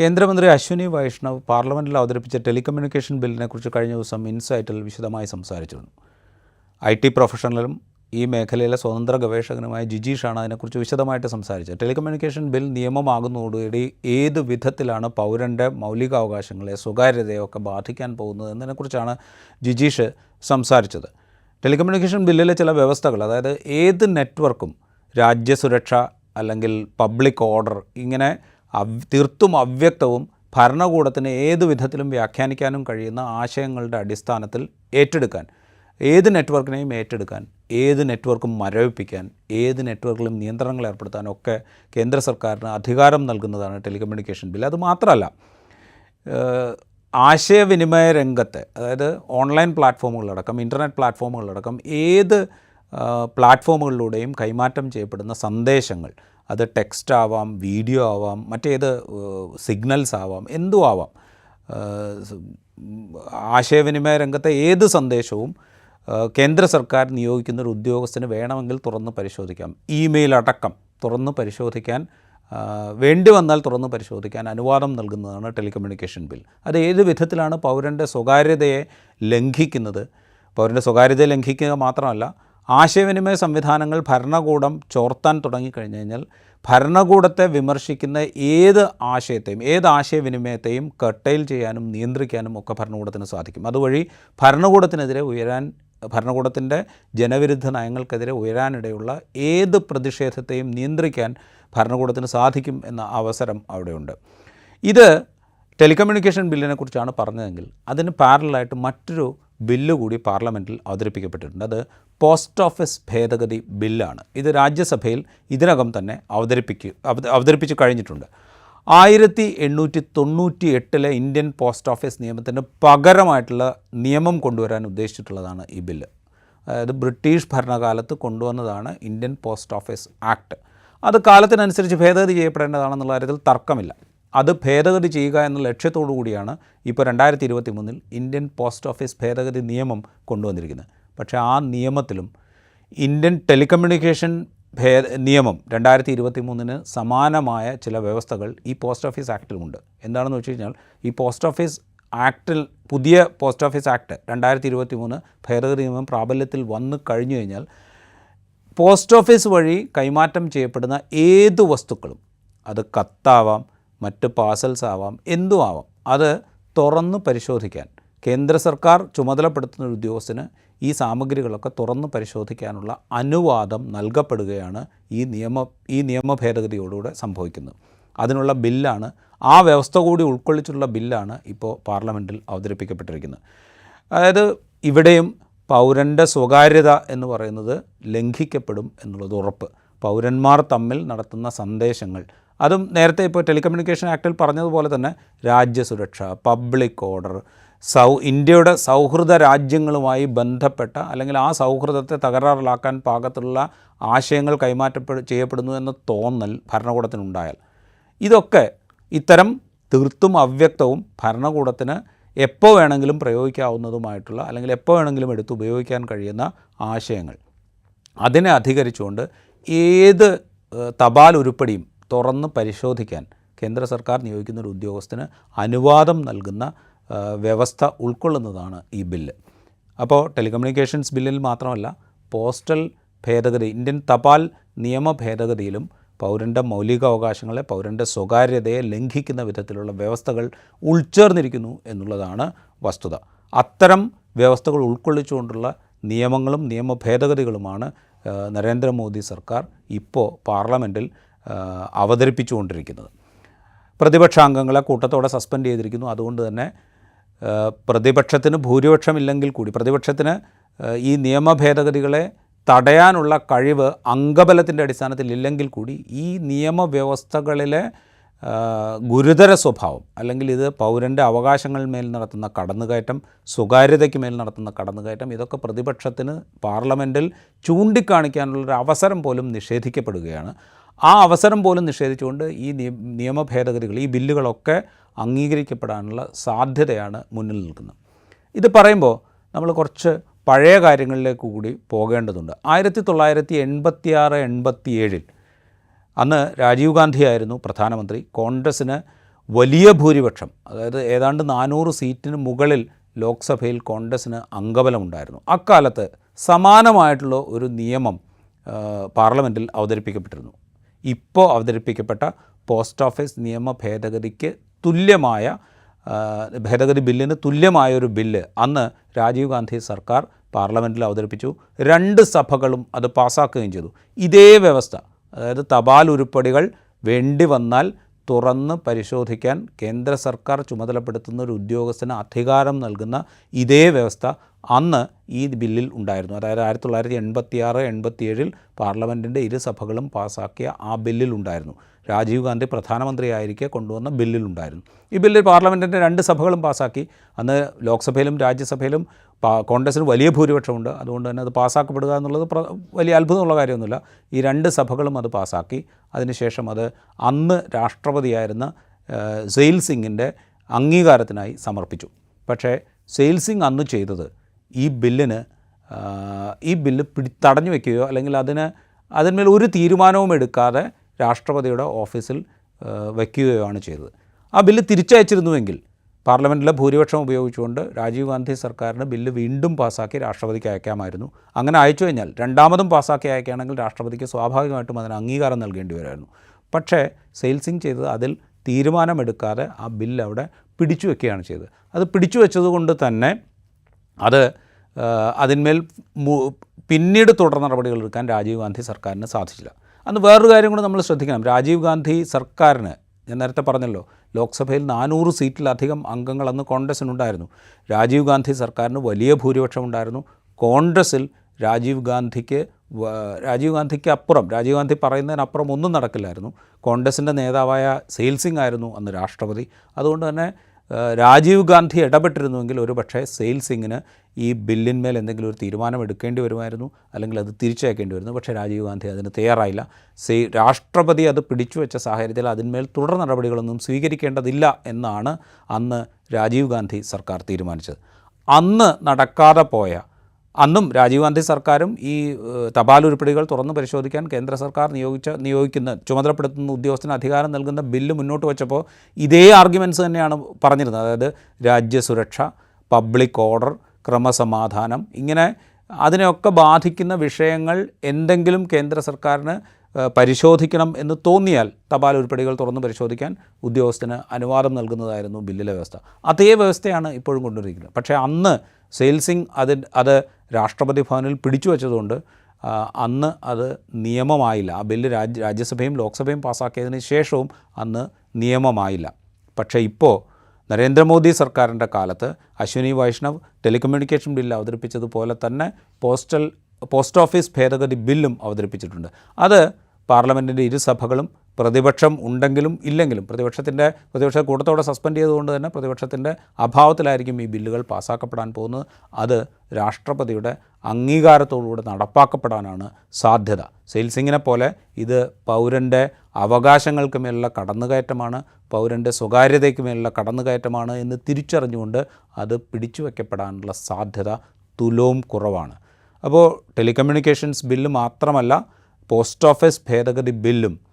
കേന്ദ്രമന്ത്രി അശ്വിനി വൈഷ്ണവ് പാർലമെന്റിൽ അവതരിപ്പിച്ച ടെലികമ്മ്യൂണിക്കേഷൻ ബില്ലിനെക്കുറിച്ച് കഴിഞ്ഞ ദിവസം ഇൻസൈറ്റിൽ വിശദമായി സംസാരിച്ചിരുന്നു. ഐ ടി പ്രൊഫഷണലും ഈ മേഖലയിലെ സ്വതന്ത്ര ഗവേഷകനുമായ ജിജീഷാണ് അതിനെക്കുറിച്ച് വിശദമായിട്ട് സംസാരിച്ചത്. ടെലികമ്മ്യൂണിക്കേഷൻ ബിൽ നിയമമാകുന്നതോടുകൂടി ഏത് വിധത്തിലാണ് പൗരന്റെ മൗലികാവകാശങ്ങളെ സ്വകാര്യതയെ ഒക്കെ ബാധിക്കാൻ പോകുന്നത് എന്നതിനെക്കുറിച്ചാണ് ജിജീഷ് സംസാരിച്ചത്. ടെലികമ്മ്യൂണിക്കേഷൻ ബില്ലിലെ ചില വ്യവസ്ഥകൾ അതായത് ഏത് നെറ്റ്വർക്കും രാജ്യസുരക്ഷ അല്ലെങ്കിൽ പബ്ലിക് ഓർഡർ ഇങ്ങനെ തീർത്തും അവ്യക്തവും ഭരണകൂടത്തിന് ഏത് വിധത്തിലും വ്യാഖ്യാനിക്കാനും കഴിയുന്ന ആശയങ്ങളുടെ അടിസ്ഥാനത്തിൽ ഏറ്റെടുക്കാൻ ഏത് നെറ്റ്വർക്കിനെയും ഏറ്റെടുക്കാൻ ഏത് നെറ്റ്വർക്കും മരവിപ്പിക്കാൻ ഏത് നെറ്റ്വർക്കിലും നിയന്ത്രണങ്ങൾ ഏർപ്പെടുത്താനൊക്കെ കേന്ദ്ര സർക്കാരിന് അധികാരം നൽകുന്നതാണ് ടെലികമ്മ്യൂണിക്കേഷൻ ബിൽ. അത് മാത്രമല്ല ആശയവിനിമയ രംഗത്തെ അതായത് ഓൺലൈൻ പ്ലാറ്റ്ഫോമുകളടക്കം ഇന്റർനെറ്റ് പ്ലാറ്റ്ഫോമുകളടക്കം ഏത് പ്ലാറ്റ്ഫോമുകളിലൂടെയും കൈമാറ്റം ചെയ്യപ്പെടുന്ന സന്ദേശങ്ങൾ അത് ടെക്സ്റ്റ് ആവാം വീഡിയോ ആവാം മറ്റേത് സിഗ്നൽസ് ആവാം എന്തും ആവാം. ആശയവിനിമയ രംഗത്തെ ഏത് സന്ദേശവും കേന്ദ്ര സർക്കാർ നിയോഗിക്കുന്ന ഒരു ഉദ്യോഗസ്ഥന് വേണമെങ്കിൽ തുറന്ന് പരിശോധിക്കാം. ഇമെയിൽ അടക്കം തുറന്ന് പരിശോധിക്കാൻ വേണ്ടി വന്നാൽ തുറന്ന് പരിശോധിക്കാൻ അനുവാദം നൽകുന്നതാണ് ടെലികമ്മ്യൂണിക്കേഷൻ ബിൽ. അത് ഏത് വിധത്തിലാണ് പൗരന്റെ സ്വകാര്യതയെ ലംഘിക്കുന്നത്? പൗരന്റെ സ്വകാര്യതയെ ലംഘിക്കുക മാത്രമല്ല ആശയവിനിമയ സംവിധാനങ്ങൾ ഭരണകൂടം ചോർത്താൻ തുടങ്ങിക്കഴിഞ്ഞ് കഴിഞ്ഞാൽ ഭരണകൂടത്തെ വിമർശിക്കുന്ന ഏത് ആശയത്തെയും ഏത് ആശയവിനിമയത്തെയും കട്ടയിൽ ചെയ്യാനും നിയന്ത്രിക്കാനും ഒക്കെ ഭരണകൂടത്തിന് സാധിക്കും. അതുവഴി ഭരണകൂടത്തിനെതിരെ ഉയരാൻ ഭരണകൂടത്തിന്റെ ജനവിരുദ്ധ നയങ്ങൾക്കെതിരെ ഉയരാനിടയുള്ള ഏത് പ്രതിഷേധത്തെയും നിയന്ത്രിക്കാൻ ഭരണകൂടത്തിന് സാധിക്കും എന്ന അവസരം അവിടെയുണ്ട്. ഇത് ടെലികമ്മ്യൂണിക്കേഷൻ ബില്ലിനെ കുറിച്ചാണ് പറഞ്ഞതെങ്കിൽ അതിന് പാരലായിട്ട് മറ്റൊരു ബില്ല് കൂടി പാർലമെന്റിൽ അവതരിപ്പിക്കപ്പെട്ടിട്ടുണ്ട്. അത് പോസ്റ്റ് ഓഫീസ് ഭേദഗതി ബില്ലാണ്. ഇത് രാജ്യസഭയിൽ ഇതിനകം തന്നെ അവതരിപ്പിക്കുക അവത- അവതരിപ്പിച്ച് കഴിഞ്ഞിട്ടുണ്ട്. ആയിരത്തി എണ്ണൂറ്റി തൊണ്ണൂറ്റി എട്ടിലെ ഇന്ത്യൻ പോസ്റ്റ് ഓഫീസ് നിയമത്തിന് പകരമായിട്ടുള്ള നിയമം കൊണ്ടുവരാൻ ഉദ്ദേശിച്ചിട്ടുള്ളതാണ് ഈ ബില്ല്. അതായത് ബ്രിട്ടീഷ് ഭരണകാലത്ത് കൊണ്ടുവന്നതാണ് ഇന്ത്യൻ പോസ്റ്റ് ഓഫീസ് ആക്ട്. അത് കാലത്തിനനുസരിച്ച് ഭേദഗതി ചെയ്യപ്പെടേണ്ടതാണെന്നുള്ള കാര്യത്തിൽ തർക്കമില്ല. അത് ഭേദഗതി ചെയ്യുക എന്ന ലക്ഷ്യത്തോടു കൂടിയാണ് ഇപ്പോൾ രണ്ടായിരത്തി ഇരുപത്തി മൂന്നിൽ ഇന്ത്യൻ പോസ്റ്റ് ഓഫീസ് ഭേദഗതി നിയമം കൊണ്ടുവന്നിരിക്കുന്നത്. പക്ഷേ ആ നിയമത്തിലും ഇന്ത്യൻ ടെലികമ്മ്യൂണിക്കേഷൻ ഭേദ നിയമം രണ്ടായിരത്തി ഇരുപത്തി മൂന്നിന് സമാനമായ ചില വ്യവസ്ഥകൾ ഈ പോസ്റ്റ് ഓഫീസ് ആക്റ്റിലുമുണ്ട് എന്താണെന്ന് വെച്ച് കഴിഞ്ഞാൽ ഈ പോസ്റ്റ് ഓഫീസ് ആക്റ്റിൽ പുതിയ പോസ്റ്റ് ഓഫീസ് ആക്ട് രണ്ടായിരത്തി ഇരുപത്തി മൂന്ന് ഭേദഗതി നിയമം പ്രാബല്യത്തിൽ വന്നു കഴിഞ്ഞു കഴിഞ്ഞാൽ പോസ്റ്റ് ഓഫീസ് വഴി കൈമാറ്റം ചെയ്യപ്പെടുന്ന ഏത് വസ്തുക്കളും അത് കത്താവാം മറ്റ് പാസൽസ് ആവാം എന്തും ആവാം. അത് തുറന്ന് പരിശോധിക്കാൻ കേന്ദ്ര സർക്കാർ ചുമതലപ്പെടുത്തുന്ന ഒരു ഉദ്യോഗസ്ഥന് ഈ സാമഗ്രികളൊക്കെ തുറന്ന് പരിശോധിക്കാനുള്ള അനുവാദം നൽകപ്പെടുകയാണ് ഈ നിയമ ഈ നിയമ ഭേദഗതിയോടുകൂടെ സംഭവിക്കുന്നത്. അതിനുള്ള ബില്ലാണ് ആ വ്യവസ്ഥ കൂടി ഉൾക്കൊള്ളിച്ചുള്ള ബില്ലാണ് ഇപ്പോൾ പാർലമെന്റിൽ അവതരിപ്പിക്കപ്പെട്ടിരിക്കുന്നത്. അതായത് ഇവിടെയും പൗരന്റെ സ്വകാര്യത എന്ന് പറയുന്നത് ലംഘിക്കപ്പെടും എന്നുള്ളത് ഉറപ്പ്. പൗരന്മാർ തമ്മിൽ നടത്തുന്ന സന്ദേശങ്ങൾ അതും നേരത്തെ ഇപ്പോൾ ടെലികമ്മ്യൂണിക്കേഷൻ ആക്ടിൽ പറഞ്ഞതുപോലെ തന്നെ രാജ്യസുരക്ഷ പബ്ലിക് ഓർഡർ സൗ ഇന്ത്യയുടെ സൗഹൃദ രാജ്യങ്ങളുമായി ബന്ധപ്പെട്ട അല്ലെങ്കിൽ ആ സൗഹൃദത്തെ തകരാറിലാക്കാൻ പാകത്തിലുള്ള ആശയങ്ങൾ കൈമാറ്റപ്പെടു ചെയ്യപ്പെടുന്നു എന്ന തോന്നൽ ഭരണകൂടത്തിനുണ്ടായാൽ. ഇതൊക്കെ ഇത്തരം തീർത്തും അവ്യക്തവും ഭരണകൂടത്തിന് എപ്പോൾ വേണമെങ്കിലും പ്രയോഗിക്കാവുന്നതുമായിട്ടുള്ള അല്ലെങ്കിൽ എപ്പോൾ വേണമെങ്കിലും എടുത്ത് ഉപയോഗിക്കാൻ കഴിയുന്ന ആശയങ്ങൾ. അതിനെ അധികരിച്ചുകൊണ്ട് ഏത് തപാൽ ഉരുപ്പടിയും തുറന്ന് പരിശോധിക്കാൻ കേന്ദ്ര സർക്കാർ നിയോഗിക്കുന്ന ഒരു ഉദ്യോഗസ്ഥന് അനുവാദം നൽകുന്ന വ്യവസ്ഥ ഉൾക്കൊള്ളുന്നതാണ് ഈ ബില്ല്. അപ്പോൾ ടെലികമ്മ്യൂണിക്കേഷൻസ് ബില്ലിൽ മാത്രമല്ല പോസ്റ്റൽ ഭേദഗതി ഇന്ത്യൻ തപാൽ നിയമ ഭേദഗതിയിലും പൗരന്റെ മൗലികാവകാശങ്ങളെ പൗരന്റെ സ്വകാര്യതയെ ലംഘിക്കുന്ന വിധത്തിലുള്ള വ്യവസ്ഥകൾ ഉൾച്ചേർന്നിരിക്കുന്നു എന്നുള്ളതാണ് വസ്തുത. അത്തരം വ്യവസ്ഥകൾ ഉൾക്കൊള്ളിച്ചുകൊണ്ടുള്ള നിയമങ്ങളും നിയമ ഭേദഗതികളുമാണ് നരേന്ദ്രമോദി സർക്കാർ ഇപ്പോൾ പാർലമെന്റിൽ അവതരിപ്പിച്ചുകൊണ്ടിരിക്കുന്നത്. പ്രതിപക്ഷാംഗങ്ങളെ കൂട്ടത്തോടെ സസ്പെൻഡ് ചെയ്തിരിക്കുന്നു. അതുകൊണ്ട് തന്നെ പ്രതിപക്ഷത്തിന് ഭൂരിപക്ഷമില്ലെങ്കിൽ കൂടി പ്രതിപക്ഷത്തിന് ഈ നിയമ ഭേദഗതികളെ തടയാനുള്ള കഴിവ് അംഗബലത്തിന്റെ അടിസ്ഥാനത്തിൽ ഇല്ലെങ്കിൽ കൂടി ഈ നിയമവ്യവസ്ഥകളിലെ ഗുരുതര സ്വഭാവം അല്ലെങ്കിൽ ഇത് പൗരന്റെ അവകാശങ്ങൾ മേൽ നടത്തുന്ന കടന്നുകയറ്റം സ്വകാര്യതയ്ക്ക് മേൽ നടത്തുന്ന കടന്നുകയറ്റം ഇതൊക്കെ പ്രതിപക്ഷത്തിന് പാർലമെന്റിൽ ചൂണ്ടിക്കാണിക്കാനുള്ളൊരു അവസരം പോലും നിഷേധിക്കപ്പെടുകയാണ്. ആ അവസരം പോലും നിഷേധിച്ചുകൊണ്ട് ഈ നിയ- നിയമ ഭേദഗതികൾ ഈ ബില്ലുകളൊക്കെ അംഗീകരിക്കപ്പെടാനുള്ള സാധ്യതയാണ് മുന്നിൽ നിൽക്കുന്നത്. ഇത് പറയുമ്പോൾ നമ്മൾ കുറച്ച് പഴയ കാര്യങ്ങളിലേക്ക് കൂടി പോകേണ്ടതുണ്ട്. ആയിരത്തി തൊള്ളായിരത്തി എൺപത്തി ആറ് എൺപത്തി ഏഴിൽ അന്ന് രാജീവ് ഗാന്ധി ആയിരുന്നു പ്രധാനമന്ത്രി. കോൺഗ്രസ്സിന് വലിയ ഭൂരിപക്ഷം അതായത് ഏതാണ്ട് നാനൂറ് സീറ്റിന് മുകളിൽ ലോക്സഭയിൽ കോൺഗ്രസ്സിന് അംഗബലമുണ്ടായിരുന്നു. അക്കാലത്ത് സമാനമായിട്ടുള്ള ഒരു നിയമം പാർലമെന്റിൽ അവതരിപ്പിക്കപ്പെട്ടിരുന്നു. ഇപ്പോൾ അവതരിപ്പിക്കപ്പെട്ട പോസ്റ്റ് ഓഫീസ് നിയമ ഭേദഗതിക്ക് തുല്യമായ ഭേദഗതി ബില്ലിന് തുല്യമായ ഒരു ബില്ല് അന്ന് രാജീവ് ഗാന്ധി സർക്കാർ പാർലമെന്റിൽ അവതരിപ്പിച്ചു. രണ്ട് സഭകളും അത് പാസ്സാക്കുകയും ചെയ്തു. ഇതേ വ്യവസ്ഥ അതായത് തപാൽ ഉരുപ്പടികൾ വേണ്ടി വന്നാൽ തുറന്ന് പരിശോധിക്കാൻ കേന്ദ്ര സർക്കാർ ചുമതലപ്പെടുത്തുന്ന ഒരു ഉദ്യോഗസ്ഥന് അധികാരം നൽകുന്ന ഇതേ വ്യവസ്ഥ അന്ന് ഈ ബില്ലിൽ ഉണ്ടായിരുന്നു. അതായത് ആയിരത്തി തൊള്ളായിരത്തി എൺപത്തി ആറ് എൺപത്തിയേഴിൽ പാർലമെന്റിന്റെ ഇരുസഭകളും പാസ്സാക്കിയ ആ ബില്ലിൽ ഉണ്ടായിരുന്നു. രാജീവ് ഗാന്ധി പ്രധാനമന്ത്രിയായിരിക്കെ കൊണ്ടുവന്ന ബില്ലിലുണ്ടായിരുന്നു. ഈ ബില്ലിൽ പാർലമെന്റിന്റെ രണ്ട് സഭകളും പാസ്സാക്കി അന്ന് ലോക്സഭയിലും രാജ്യസഭയിലും കോൺഗ്രസ്സിന് വലിയ ഭൂരിപക്ഷമുണ്ട്. അതുകൊണ്ട് തന്നെ അത് പാസ്സാക്കപ്പെടുക എന്നുള്ളത് വലിയ അത്ഭുതമുള്ള കാര്യമൊന്നുമില്ല. ഈ രണ്ട് സഭകളും അത് പാസ്സാക്കി അതിനുശേഷം അത് അന്ന് രാഷ്ട്രപതിയായിരുന്ന സെയിൽ സിംഗിന്റെ അംഗീകാരത്തിനായി സമർപ്പിച്ചു. പക്ഷേ സെയിൽ സിംഗ് അന്ന് ചെയ്തത് ഈ ബില്ലിന് ഈ ബില്ല് പിടി തടഞ്ഞു വയ്ക്കുകയോ അല്ലെങ്കിൽ അതിന് അതിന്മേൽ ഒരു തീരുമാനവും എടുക്കാതെ രാഷ്ട്രപതിയുടെ ഓഫീസിൽ വയ്ക്കുകയാണ് ചെയ്തത്. ആ ബില്ല് തിരിച്ചയച്ചിരുന്നുവെങ്കിൽ പാർലമെന്റിലെ ഭൂരിപക്ഷം ഉപയോഗിച്ചുകൊണ്ട് രാജീവ് ഗാന്ധി സർക്കാരിന് ബില്ല് വീണ്ടും പാസ്സാക്കി രാഷ്ട്രപതിക്ക് അയക്കാമായിരുന്നു. അങ്ങനെ അയച്ചു കഴിഞ്ഞാൽ രണ്ടാമതും പാസ്സാക്കി അയക്കുകയാണെങ്കിൽ രാഷ്ട്രപതിക്ക് സ്വാഭാവികമായിട്ടും അതിന് അംഗീകാരം നൽകേണ്ടി വരുമായിരുന്നു പക്ഷേ സെയിൽസിങ് ചെയ്തത് അതിൽ തീരുമാനമെടുക്കാതെ ആ ബില്ല് അവിടെ പിടിച്ചു വെക്കുകയാണ് ചെയ്തത്. അത് പിടിച്ചു വെച്ചതുകൊണ്ട് തന്നെ അത് അതിന്മേൽ പിന്നീട് തുടർ നടപടികൾ എടുക്കാൻ രാജീവ് ഗാന്ധി സർക്കാരിന് സാധിച്ചില്ല. അന്ന് വേറൊരു കാര്യം കൂടെ നമ്മൾ ശ്രദ്ധിക്കണം. രാജീവ് ഗാന്ധി സർക്കാരിന് ഞാൻ നേരത്തെ പറഞ്ഞല്ലോ ലോക്സഭയിൽ നാനൂറ് സീറ്റിലധികം അംഗങ്ങൾ അന്ന് കോൺഗ്രസ്സിനുണ്ടായിരുന്നു രാജീവ് ഗാന്ധി സർക്കാരിന് വലിയ ഭൂരിപക്ഷം ഉണ്ടായിരുന്നു. കോൺഗ്രസ്സിൽ രാജീവ് ഗാന്ധിക്ക് രാജീവ് ഗാന്ധിക്ക് അപ്പുറം രാജീവ് ഗാന്ധി പറയുന്നതിനപ്പുറം ഒന്നും നടക്കില്ലായിരുന്നു. കോൺഗ്രസിന്റെ നേതാവായ സെയിൽ സിംഗ് ആയിരുന്നു അന്ന് രാഷ്ട്രപതി. അതുകൊണ്ട് തന്നെ രാജീവ് ഗാന്ധി ഇടപെട്ടിരുന്നുവെങ്കിൽ ഒരു പക്ഷേ സെയിൽസിങ്ങിന് ഈ ബില്ലിന്മേൽ എന്തെങ്കിലും ഒരു തീരുമാനം എടുക്കേണ്ടി വരുമായിരുന്നു അല്ലെങ്കിൽ അത് തിരിച്ചയക്കേണ്ടി വരുന്നു. പക്ഷേ രാജീവ് ഗാന്ധി അതിന് തയ്യാറായില്ല. സെ രാഷ്ട്രപതി അത് പിടിച്ചു വെച്ച സാഹചര്യത്തിൽ അതിന്മേൽ തുടർ നടപടികളൊന്നും സ്വീകരിക്കേണ്ടതില്ല എന്നാണ് അന്ന് രാജീവ് ഗാന്ധി സർക്കാർ തീരുമാനിച്ചത്. അന്ന് നടക്കാതെ പോയ അന്നും രാജീവ് ഗാന്ധി സർക്കാരും ഈ തപാൽ ഉരുപ്പടികൾ തുറന്ന് പരിശോധിക്കാൻ കേന്ദ്ര സർക്കാർ നിയോഗിച്ച നിയോഗിക്കുന്ന ചുമതലപ്പെടുത്തുന്ന ഉദ്യോഗസ്ഥന് അധികാരം നൽകുന്ന ബില്ല് മുന്നോട്ട് വച്ചപ്പോൾ ഇതേ ആർഗ്യുമെന്റ്സ് തന്നെയാണ് പറഞ്ഞിരുന്നത്. അതായത് രാജ്യസുരക്ഷ പബ്ലിക് ഓർഡർ ക്രമസമാധാനം ഇങ്ങനെ അതിനെയൊക്കെ ബാധിക്കുന്ന വിഷയങ്ങൾ എന്തെങ്കിലും കേന്ദ്ര സർക്കാരിന് പരിശോധിക്കണം എന്ന് തോന്നിയാൽ തപാൽ ഉരുപ്പടികൾ തുറന്ന് പരിശോധിക്കാൻ ഉദ്യോഗസ്ഥന് അനുവാദം നൽകുന്നതായിരുന്നു ബില്ലിലെ വ്യവസ്ഥ. അതേ വ്യവസ്ഥയാണ് ഇപ്പോഴും കൊണ്ടുവരിക്കുന്നത് പക്ഷേ അന്ന് സെയിൽസിങ് അത് അത് രാഷ്ട്രപതി ഭവനിൽ പിടിച്ചു വച്ചതുകൊണ്ട് അന്ന് അത് നിയമമായില്ല. ആ ബില്ല് രാജ്യ രാജ്യസഭയും ലോക്സഭയും പാസ്സാക്കിയതിന് ശേഷവും അന്ന് നിയമമായില്ല. പക്ഷേ ഇപ്പോൾ നരേന്ദ്രമോദി സർക്കാരിന്റെ കാലത്ത് അശ്വിനി വൈഷ്ണവ് ടെലികമ്മ്യൂണിക്കേഷൻ ബില്ല് അവതരിപ്പിച്ചതുപോലെ തന്നെ പോസ്റ്റൽ പോസ്റ്റ് ഓഫീസ് ഭേദഗതി ബില്ലും അവതരിപ്പിച്ചിട്ടുണ്ട്. അത് പാർലമെന്റിന്റെ ഇരുസഭകളും പ്രതിപക്ഷം ഉണ്ടെങ്കിലും ഇല്ലെങ്കിലും പ്രതിപക്ഷത്തിന്റെ പ്രതിപക്ഷ കൂട്ടത്തോടെ സസ്പെൻഡ് ചെയ്തുകൊണ്ട് തന്നെ പ്രതിപക്ഷത്തിന്റെ അഭാവത്തിലായിരിക്കും ഈ ബില്ലുകൾ പാസ്സാക്കപ്പെടാൻ പോകുന്നത്. അത് രാഷ്ട്രപതിയുടെ അംഗീകാരത്തോടുകൂടെ നടപ്പാക്കപ്പെടാനാണ് സാധ്യത. സെയിൽസിങ്ങിനെ പോലെ ഇത് പൗരന്റെ അവകാശങ്ങൾക്ക് മേലുള്ള കടന്നുകയറ്റമാണ് പൗരന്റെ സ്വകാര്യതയ്ക്ക് മേലുള്ള കടന്നുകയറ്റമാണ് എന്ന് തിരിച്ചറിഞ്ഞുകൊണ്ട് അത് പിടിച്ചു വയ്ക്കപ്പെടാനുള്ള സാധ്യത തുലവും കുറവാണ്. അപ്പോൾ ടെലികമ്മ്യൂണിക്കേഷൻസ് ബില്ല് മാത്രമല്ല പോസ്റ്റ് ഓഫീസ് ഭേദഗതി ബില്ലും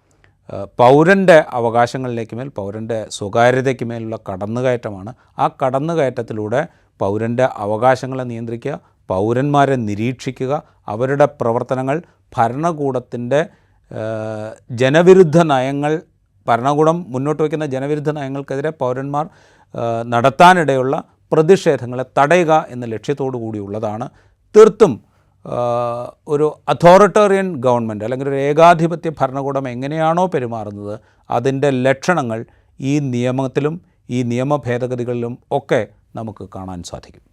പൗരന്റെ അവകാശങ്ങളിലേക്ക് മേൽ പൗരന്റെ സ്വകാര്യതയ്ക്ക് മേലുള്ള കടന്നുകയറ്റമാണ്. ആ കടന്നുകയറ്റത്തിലൂടെ പൗരന്റെ അവകാശങ്ങളെ നിയന്ത്രിക്കുക പൗരന്മാരെ നിരീക്ഷിക്കുക അവരുടെ പ്രവർത്തനങ്ങൾ ഭരണകൂടത്തിന്റെ ജനവിരുദ്ധ നയങ്ങൾ ഭരണകൂടം മുന്നോട്ട് വയ്ക്കുന്ന ജനവിരുദ്ധ നയങ്ങൾക്കെതിരെ പൗരന്മാർ നടത്താനിടയുള്ള പ്രതിഷേധങ്ങളെ തടയുക എന്ന ലക്ഷ്യത്തോടു കൂടിയുള്ളതാണ് തീർത്തും ഒരു അതോറിറ്റേറിയൻ ഗവൺമെന്റ് അല്ലെങ്കിൽ ഒരു ഏകാധിപത്യ ഭരണകൂടം എങ്ങനെയാണോ പെരുമാറുന്നത് അതിന്റെ ലക്ഷണങ്ങൾ ഈ നിയമത്തിലും ഈ നിയമ ഭേദഗതികളിലും ഒക്കെ നമുക്ക് കാണാൻ സാധിക്കും.